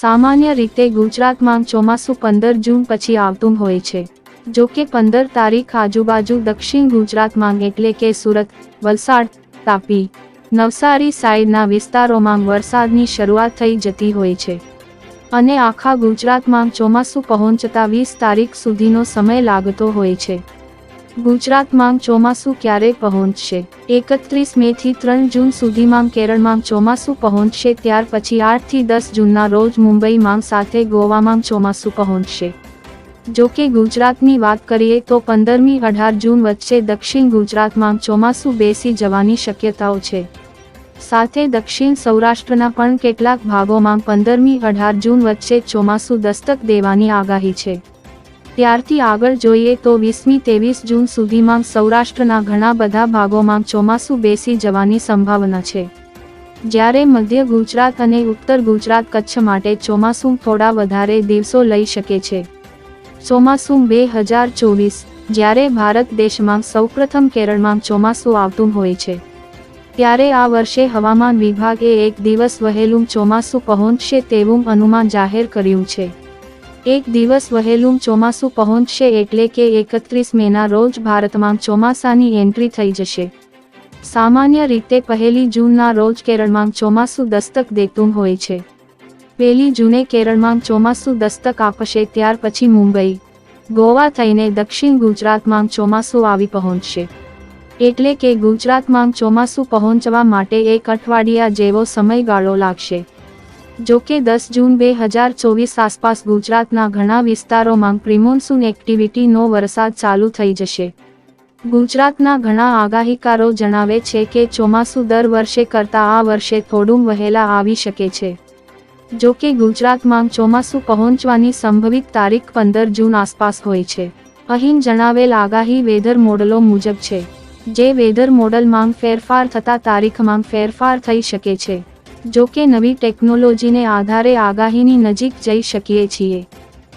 સામાન્ય રીતે ગુજરાતમાં ચોમાસું પંદર જૂન પછી આવતું હોય છે. જો કે પંદર તારીખ આજુબાજુ દક્ષિણ ગુજરાતમાં એટલે કે સુરત, વલસાડ, તાપી, નવસારી સાઈડના વિસ્તારોમાં વરસાદની શરૂઆત થઈ જતી હોય છે. અને આખા ગુજરાતમાં ચોમાસું પહોંચતા વીસ તારીખ સુધીનો સમય લાગતો હોય છે. ગુજરાતમાં ચોમાસું ક્યારે પહોંચશે? એકત્રીસ મે થી ત્રણ જૂન સુધીમાં કેરળમાં ચોમાસું પહોંચશે, ત્યાર પછી આઠથી દસ જૂનના રોજ મુંબઈમાં સાથે ગોવામાં ચોમાસું પહોંચશે. જો કે ગુજરાતની વાત કરીએ તો પંદરમી અઢાર જૂન વચ્ચે દક્ષિણ ગુજરાતમાં ચોમાસું બેસી જવાની શક્યતાઓ છે. સાથે દક્ષિણ સૌરાષ્ટ્રના પણ કેટલાક ભાગોમાં પંદરમી અઢાર જૂન વચ્ચે ચોમાસું દસ્તક દેવાની આગાહી છે. ત્યારથી આગળ જોઈએ તો વીસમી ત્રેવીસ જૂન સુધીમાં સૌરાષ્ટ્રના ઘણા બધા ભાગોમાં ચોમાસું બેસી જવાની સંભાવના છે. જ્યારે મધ્ય ગુજરાત અને ઉત્તર ગુજરાત કચ્છ માટે ચોમાસું થોડા વધારે દિવસો લઈ શકે છે. ચોમાસું બે હજાર ચોવીસ, જ્યારે ભારત દેશમાં સૌપ્રથમ કેરળમાં ચોમાસું આવતું હોય છે. ત્યારે આ વર્ષે હવામાન વિભાગે એક દિવસ વહેલું ચોમાસું પહોંચશે તેવું અનુમાન જાહેર કર્યું છે. એક દિવસ વહેલું ચોમાસું પહોંચશે એટલે કે એકત્રીસ મેના રોજ ભારતમાં ચોમાસાની એન્ટ્રી થઈ જશે. સામાન્ય રીતે પહેલી જૂનના રોજ કેરળમાં ચોમાસું દસ્તક દેતું હોય છે. પહેલી જૂને કેરળમાં ચોમાસું દસ્તક આપશે ત્યાર પછી મુંબઈ, ગોવા થઈને દક્ષિણ ગુજરાતમાં ચોમાસું આવી પહોંચશે. એટલે કે ગુજરાતમાં ચોમાસું પહોંચવા માટે એક અઠવાડિયા જેવો સમયગાળો લાગશે. જો કે દસ જૂન બે હજાર ચોવીસ આસપાસ ગુજરાતના ઘણા વિસ્તારોમાં પ્રિમોન્સૂન એક્ટિવિટીનો વરસાદ ચાલુ થઈ જશે. ગુજરાતના ઘણા આગાહીકારો જણાવે છે કે ચોમાસું દર વર્ષે કરતાં આ વર્ષે થોડું વહેલા આવી શકે છે. જો કે ગુજરાતમાં ચોમાસું પહોંચવાની સંભવિત તારીખ પંદર જૂન આસપાસ હોય છે. અહીં જણાવેલ આગાહી વેધર મોડલો મુજબ છે. જે વેધર મોડલમાં ફેરફાર થતા તારીખમાં ફેરફાર થઈ શકે છે. જો કે નવી ટેકનોલોજીને આધારે આગાહીની નજીક જઈ શકીએ છીએ.